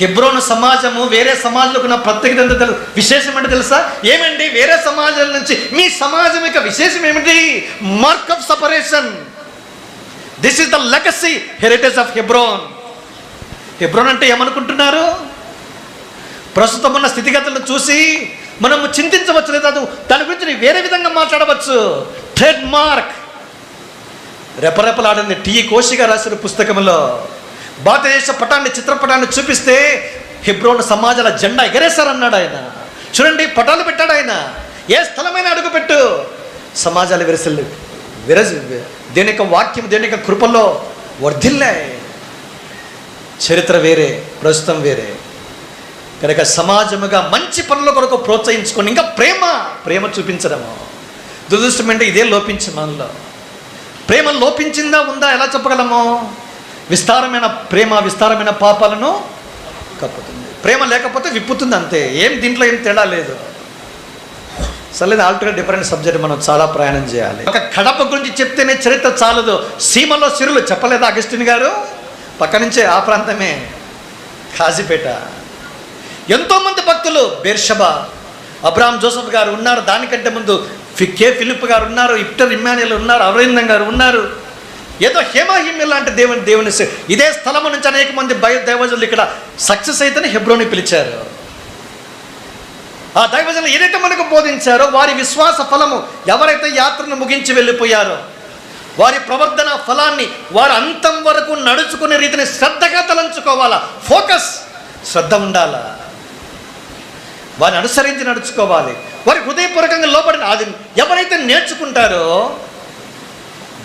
హెబ్రోను సమాజము వేరే సమాజంలో ఉన్న ప్రత్యేకత ఎంత తెలుసు విశేషం అంటే తెలుసా? ఏమండి? వేరే సమాజం నుంచి మీ సమాజం యొక్క విశేషం ఏమిటి? Mark of separation this is the legacy heritage of Hebron Hebron అంటే ఏమనుకుంటున్నారు? ప్రస్తుతం ఉన్న స్థితిగతులను చూసి మనము చింతించవచ్చు లేదా దాని గురించి వేరే విధంగా మాట్లాడవచ్చు. ట్రేడ్ మార్క్ రెపరెపలాడింది టీ కోశిగా రాసిన పుస్తకంలో భారతదేశ పటాన్ని చిత్రపటాన్ని చూపిస్తే హిబ్రోన్ సమాజాల జెండా ఎగరేశారన్నాడు ఆయన. చూడండి పటాలు పెట్టాడు ఆయన. ఏ స్థలమైన అడుగుపెట్టు. సమాజాలు విరసలు విరజ దేని యొక్క వాక్యం దేని యొక్క కృపలో వర్ధిల్లాయి చరిత్ర వేరే ప్రస్తుతం వేరే. కనుక సమాజముగా మంచి పనుల కొరకు ప్రోత్సహించుకొని ఇంకా ప్రేమ ప్రేమ చూపించడము. దురదృష్టం అంటే ఇదే లోపించి మనలో. ప్రేమ లోపించిందా ఉందా ఎలా చెప్పగలము? విస్తారమైన ప్రేమ విస్తారమైన పాపాలను కప్పుతుంది ప్రేమ లేకపోతే విప్పుతుంది అంతే. ఏం దీంట్లో ఏం తేడా లేదు. సర్లేదు ఆల్టర్గా డిఫరెంట్ సబ్జెక్ట్ మనం చాలా ప్రయాణం చేయాలి. ఒక కడప గురించి చెప్తేనే చరిత్ర చాలదు. సీమలో సిరులు చెప్పలేదు అగస్టిన్ గారు? పక్క నుంచే ఆ ప్రాంతమే. కాజీపేట ఎంతోమంది భక్తులు బేర్షబా. అబ్రామ్ జోసఫ్ గారు ఉన్నారు. దానికంటే ముందు కే ఫిలిప్ గారు ఉన్నారు. ఇప్టర్ ఇమ్మాన్యుల్ ఉన్నారు. అరవిందం గారు ఉన్నారు. ఏదో హేమాహిమ్య లాంటి దేవుని దేవుని ఇదే స్థలం నుంచి అనేక మంది బయ దైవజనులు ఇక్కడ సక్సెస్ అయితేనే హెబ్రోని పిలిచారు. ఆ దైవజనులు ఏదైతే మనకు బోధించారో వారి విశ్వాస ఫలము ఎవరైతే యాత్రను ముగించి వెళ్ళిపోయారో వారి ప్రవర్తన ఫలాన్ని వారు అంతం వరకు నడుచుకునే రీతిని శ్రద్ధగా తలంచుకోవాలా? ఫోకస్ శ్రద్ధ ఉండాలా? వారిని అనుసరించి నడుచుకోవాలి. వారి హృదయపూర్వకంగా లోపడిన అది ఎవరైతే నేర్చుకుంటారో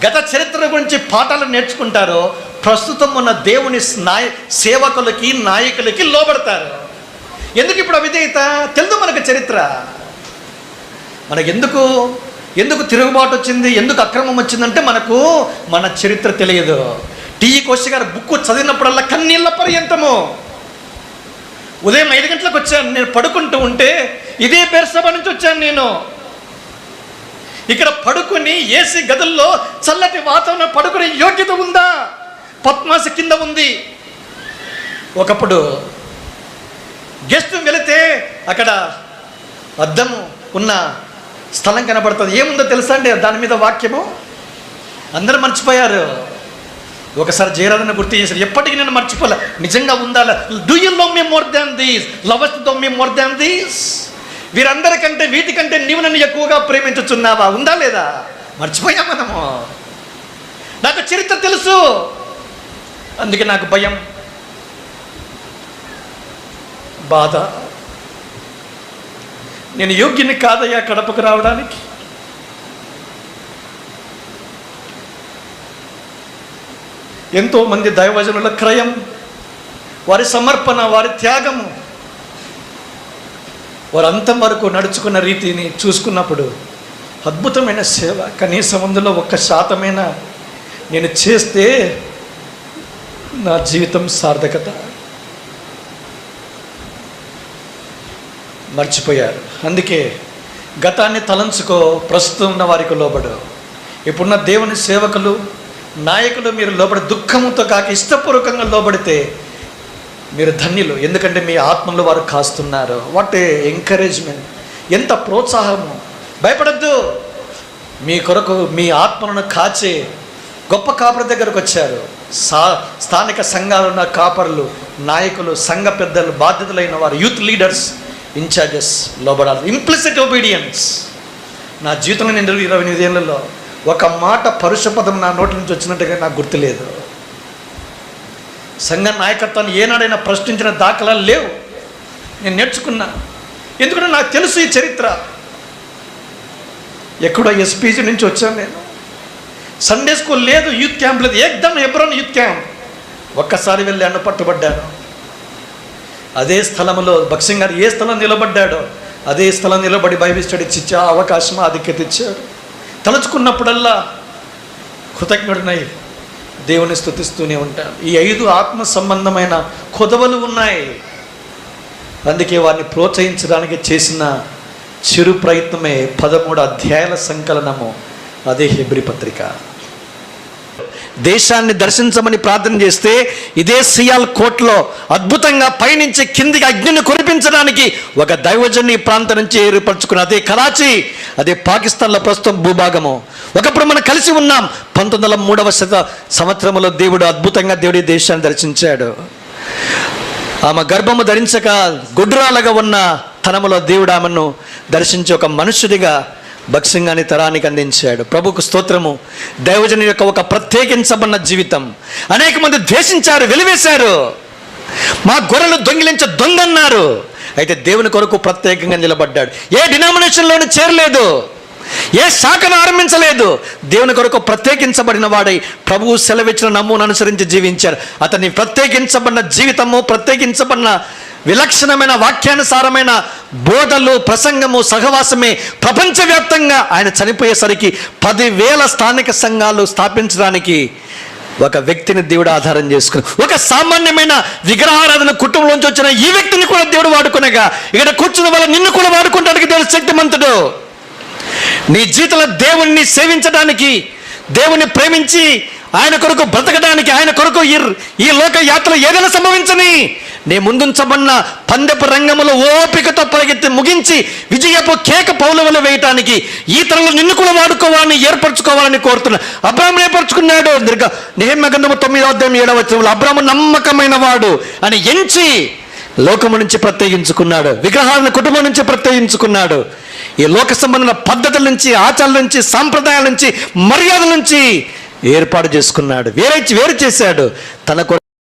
గత చరిత్ర గురించి పాఠాలు నేర్చుకుంటారో ప్రస్తుతం ఉన్న దేవుని నాయ సేవకులకి నాయకులకి లోబడతారు. ఎందుకు ఇప్పుడు అవిధేయత? తెలుదు మనకు చరిత్ర. మనకు ఎందుకు ఎందుకు తిరుగుబాటు వచ్చింది? ఎందుకు అక్రమం వచ్చిందంటే మనకు మన చరిత్ర తెలియదు. టీ. కోశ గారు బుక్ చదివినప్పుడల్లా కన్నీళ్ళ పర్యంతము. ఉదయం ఐదు గంటలకు వచ్చాను. నేను పడుకుంటూ ఉంటే ఇదే బెర్సభ నుంచి వచ్చాను నేను. ఇక్కడ పడుకుని ఏసీ గదుల్లో చల్లటి వాతావరణం పడుకునే యోగ్యత ఉందా? పద్మాస కింద ఉంది. ఒకప్పుడు గెస్ట్ వెళితే అక్కడ అద్దము ఉన్న స్థలం కనబడుతుంది. ఏముందో తెలుసా అండి దాని మీద వాక్యము? అందరూ మర్చిపోయారు. ఒకసారి జయరాధన గుర్తు చేశారు. ఎప్పటికీ నేను మర్చిపోలే. నిజంగా ఉందా do you love me more than these lovers though me more than these వీరందరికంటే వీటికంటే నీవు నన్ను ఎక్కువగా ప్రేమించుచున్నావా? ఉందా లేదా? మర్చిపోయా మనము. నాకు చరిత్ర తెలుసు. అందుకే నాకు భయం. బాధ. నేను యోగ్యుని కాదయ్యా కడపకు రావడానికి. ఎంతో మంది దైవజనుల క్రయం వారి సమర్పణ వారి త్యాగము వారు వరకు నడుచుకున్న రీతిని చూసుకున్నప్పుడు అద్భుతమైన సేవ కనీసం అందులో ఒక్క శాతమైన నేను చేస్తే నా జీవితం సార్థకత. మర్చిపోయారు. అందుకే గతాన్ని తలంచుకో ప్రస్తుతం ఉన్న వారికి లోబడు. ఇప్పుడున్న దేవుని సేవకులు నాయకులు మీరు లోబడి దుఃఖంతో కాక ఇష్టపూర్వకంగా లోబడితే మీరు ధన్యులు. ఎందుకంటే మీ ఆత్మలో వారు కాస్తున్నారు. వాట్ ఏ ఎంకరేజ్మెంట్ ఎంత ప్రోత్సాహము. భయపడద్దు. మీ కొరకు మీ ఆత్మలను కాచే గొప్ప కాపరి దగ్గరకు వచ్చారు. సా స్థానిక సంఘాలు ఉన్న కాపర్లు నాయకులు సంఘ పెద్దలు బాధ్యతలైన వారు యూత్ లీడర్స్ ఇన్ఛార్జెస్ లోబడాలి. ఇంప్లిసిట్ ఒబీడియన్స్ నా జీవితంలో నేను ఇరవై ఎనిమిది ఏళ్ళలో ఒక మాట పరుషపదం నా నోటి నుంచి వచ్చినట్టుగా నాకు గుర్తులేదు. సంఘ నాయకత్వాన్ని ఏనాడైనా ప్రశ్నించిన దాఖలాలు లేవు. నేను నేర్చుకున్నా. ఎందుకంటే నాకు తెలుసు ఈ చరిత్ర. ఎక్కడో ఎస్పీజీ నుంచి వచ్చాను నేను. సండే స్కూల్ లేదు యూత్ క్యాంప్ లేదు. ఏకదమ్ ఎబ్రోన్ యూత్ క్యాంప్. ఒక్కసారి వెళ్ళాను పట్టుబడ్డాను. అదే స్థలంలో భక్సింగ్ గారు ఏ స్థలం నిలబడ్డాడో అదే స్థలం నిలబడి బైబిల్ ఇచ్చిచ్చా ఇచ్చే అవకాశం ఆధిక్యత ఇచ్చాడు తలుచుకున్నప్పుడల్లా కృతజ్ఞుడినై దేవుని స్థుతిస్తూనే ఉంటాను ఈ ఐదు ఆత్మ సంబంధమైన కొదవలు ఉన్నాయి. అందుకే వారిని ప్రోత్సహించడానికి చేసిన చిరు ప్రయత్నమే పదమూడు అధ్యాయాల సంకలనము. అదే హెబ్రి పత్రిక. దేశాన్ని దర్శించమని ప్రార్థన చేస్తే ఇదే సియాల్ కోట్లో అద్భుతంగా పైనుంచి కిందికి అగ్నిని కురిపించడానికి ఒక దైవజన్ని ప్రాంతం నుంచి ఏర్పరచుకున్న అదే కరాచీ అదే పాకిస్తాన్లో ప్రస్తుతం భూభాగము. ఒకప్పుడు మనం కలిసి ఉన్నాం. పంతొమ్మిది వందల మూడవ శత సంవత్సరంలో దేవుడు అద్భుతంగా దేవుడి దేశాన్ని దర్శించాడు. ఆమె గర్భము ధరించక గుడ్రాలుగా ఉన్న తనములో దేవుడు ఆమెను దర్శించి ఒక మనుషుడిగా భక్సింగాని తరానికి అందించాడు. ప్రభుకు స్తోత్రము. దైవజని యొక్క ఒక ప్రత్యేకించబడిన జీవితం. అనేక మంది ద్వేషించారు వెలివేశారు. మా గొర్రెలు దొంగిలించ దొంగన్నారు అయితే దేవుని కొరకు ప్రత్యేకంగా నిలబడ్డాడు. ఏ డినామినేషన్లోనూ చేరలేదు. ఏ శాఖను ఆరంభించలేదు. దేవుని కొరకు ప్రత్యేకించబడిన వాడై ప్రభువు సెలవిచ్చిన నమ్మును అనుసరించి జీవించారు. అతని ప్రత్యేకించబడిన జీవితము ప్రత్యేకించబడిన విలక్షణమైన వాక్యానుసారమైన బోధలు ప్రసంగము సహవాసమే ప్రపంచవ్యాప్తంగా ఆయన చనిపోయేసరికి పదివేల స్థానిక సంఘాలు స్థాపించడానికి ఒక వ్యక్తిని దేవుడు ఆధారం చేసుకుని ఒక సామాన్యమైన విగ్రహారాధన కుటుంబంలోంచి వచ్చిన ఈ వ్యక్తిని కూడా దేవుడు వాడుకునేగా ఇక్కడ కూర్చున్న వల్ల నిన్ను కూడా వాడుకుంటానికి దేవుడు శక్తిమంతుడు. నీ జీవితంలో దేవుణ్ణి సేవించడానికి దేవుణ్ణి ప్రేమించి ఆయన కొరకు బ్రతకడానికి ఆయన కొరకు ఈ ఈ లోక యాత్ర ఏదైనా సంభవించని నే ముందుంచబడిన పందెపు రంగములో ఓపికతో పరిగెత్తి ముగించి విజయపు కేక పౌలవలు వేయటానికి ఈ తరంలో నిన్ను కూడా వాడుకోవాలని ఏర్పరచుకోవాలని కోరుతున్నా. అబ్రాహ్మణ్ ఏర్పరచుకున్నాడు. దీర్ఘ నిహమ్మ గంధము తొమ్మిదో అధ్యాయం ఏడవ వచనంలో అబ్రాహ్మ నమ్మకమైన వాడు అని ఎంచి లోకము నుంచి ప్రత్యేకించుకున్నాడు విగ్రహాలను కుటుంబం నుంచి ప్రత్యేకించుకున్నాడు ఈ లోక సంబంధమైన పద్ధతుల నుంచి ఆచారాల నుంచి సాంప్రదాయాల నుంచి మర్యాదల నుంచి ఏర్పాటు చేసుకున్నాడు. వేరే వేరు చేశాడు. తన